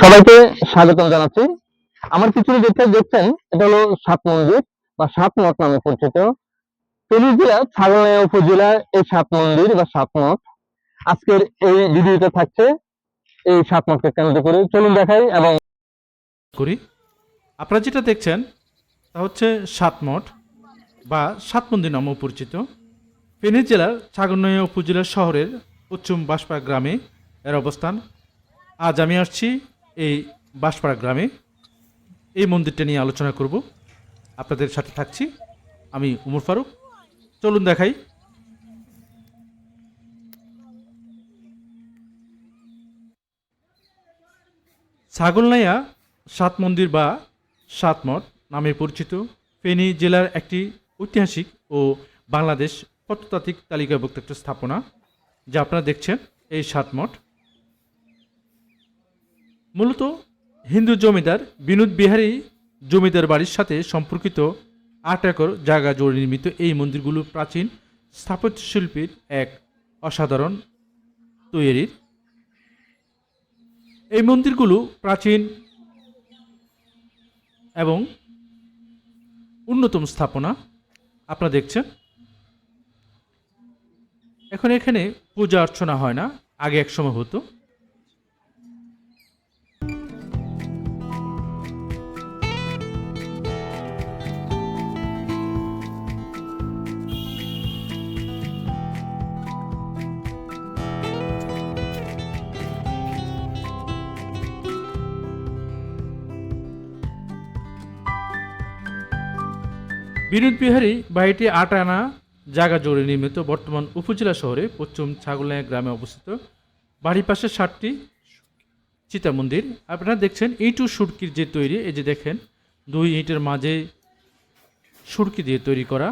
সবাইকে স্বাগতম জানাচ্ছি। আমার পিছনে যেটা দেখছেন, এটা হলো সাত মন্দির, বা সাত মঠ নামে পরিচিত। ফেনী জেলা, ছাগলনাইয়া উপজেলার এই সাত মন্দির, বা সাত মঠ। আজকের এই ভিডিওটা থাকছে এই সাত মঠকে কেন্দ্র করে। চলুন দেখাই এবং করি। আপনারা যেটা দেখছেন, তা হচ্ছে সাতমঠ বা সাত মন্দির নামেও পরিচিত। ফেনী জেলার ছাগলনয়া উপজেলার শহরের পশ্চিম বাসপা গ্রামে এর অবস্থান। আজ আমি আসছি এই বাঁশপাড়া গ্রামে। এই মন্দিরটা নিয়ে আলোচনা করব। আপনাদের সাথে থাকছি আমি উমর ফারুক। চলুন দেখাই। ছাগলনাইয়া সাত মন্দির বা সাত মঠ নামে পরিচিত। ফেনী জেলার একটি ঐতিহাসিক ও বাংলাদেশ প্রত্নতাত্ত্বিক তালিকাভুক্ত একটা স্থাপনা, যা আপনারা দেখছেন, এই সাত মঠ। মূলত হিন্দু জমিদার বিনোদ বিহারী জমিদার বাড়ির সাথে সম্পর্কিত আট একর জায়গা জুড়ে নির্মিত এই মন্দিরগুলো প্রাচীন স্থাপত্য শিল্পীর এক অসাধারণ তৈরির। এই মন্দিরগুলো প্রাচীন এবং অন্যতম স্থাপনা। আপনারা দেখছেন। এখন এখানে পূজা অর্চনা হয় না, আগে এক সময় হতো। বিনোদ বিহারী বাড়িটি আট আনা জায়গা জুড়ে নির্মিত বর্তমান উপজেলা শহরে পশ্চিম ছাগলনাইয়া গ্রামে অবস্থিত। বাড়ির পাশে ষাটটি চিতা মন্দির। আপনারা দেখছেন ইটু সুরকির যে তৈরি, এই যে দেখেন, দুই ইটের মাঝে সুরকি দিয়ে তৈরি করা।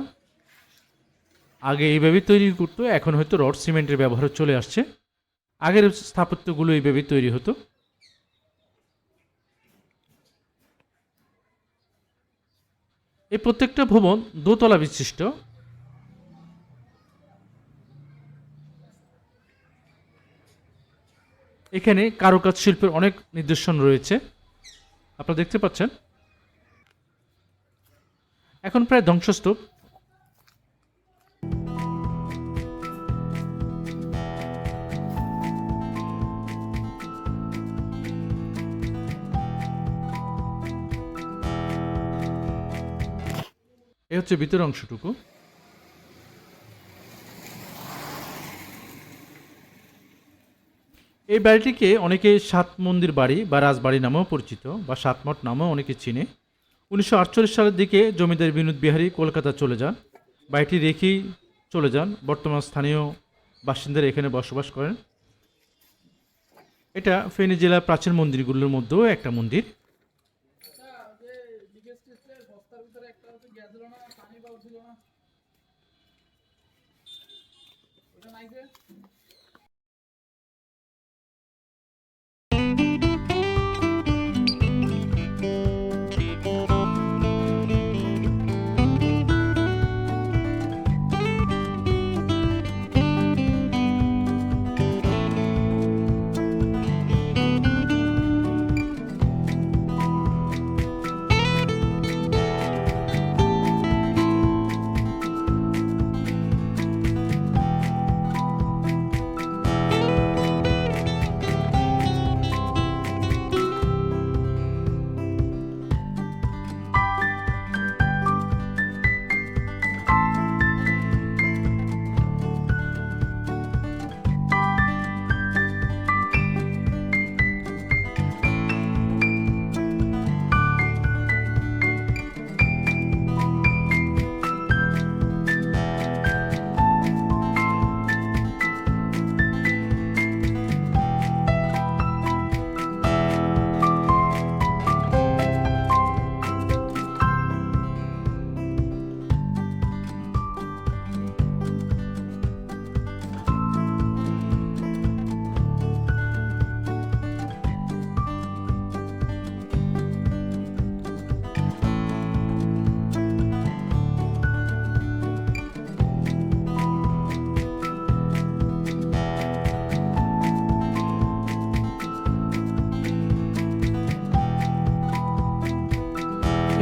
আগে এইভাবে তৈরি করতো, এখন হয়তো রড, সিমেন্টের ব্যবহার চলে আসছে। আগের স্থাপত্যগুলো এইভাবে তৈরি হতো। এই প্রত্যেকটা ভবন দোতলা বিশিষ্ট। এখানে কারুকাজ শিল্পের অনেক নিদর্শন রয়েছে। আপনারা দেখতে পাচ্ছেন। এখন প্রায় ধ্বংসস্তূপ। এ হচ্ছে ভিতরের অংশটুকু। এই বাড়িটিকে অনেকে সাত মন্দির বাড়ি বা রাজবাড়ি নামেও পরিচিত বা সাতমঠ নামেও অনেকে চিনে। উনিশশো আটচল্লিশ সালের দিকে জমিদার বিনোদ বিহারী কলকাতা চলে যান। বাড়িটি রেখেই চলে যান। বর্তমান স্থানীয় বাসিন্দারা এখানে বসবাস করেন। এটা ফেনী জেলার প্রাচীন মন্দিরগুলোর মধ্যেও একটা মন্দির। গ্যাস টেস্টের বস্তার ভিতরে একটা হচ্ছে গ্যাস ওটা নাই যে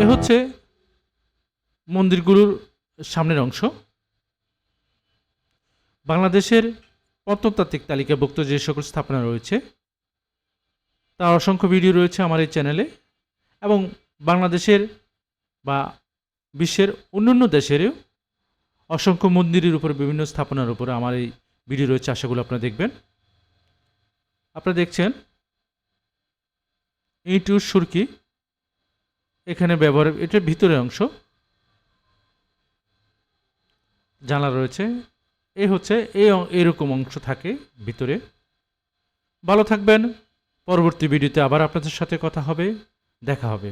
এ হচ্ছে মন্দিরগুলোর সামনের অংশ। বাংলাদেশের প্রত্নতাত্ত্বিক তালিকাভুক্ত যে সকল স্থাপনা রয়েছে, তার অসংখ্য ভিডিও রয়েছে আমার এই চ্যানেলে এবং বাংলাদেশের বা বিশ্বের অন্যান্য দেশেরও অসংখ্য মন্দিরের উপর বিভিন্ন স্থাপনার উপর আমার এই ভিডিও রয়েছে আশাগুলো আপনারা দেখবেন। আপনারা দেখছেন ইটু সুরকি এখানে ব্যবহার, এটা ভিতরে অংশ। জানা রয়েছে। এ হচ্ছে এই এরকম অংশ থাকে ভিতরে। ভালো থাকবেন। পরবর্তী ভিডিওতে আবার আপনাদের সাথে কথা হবে। দেখা হবে।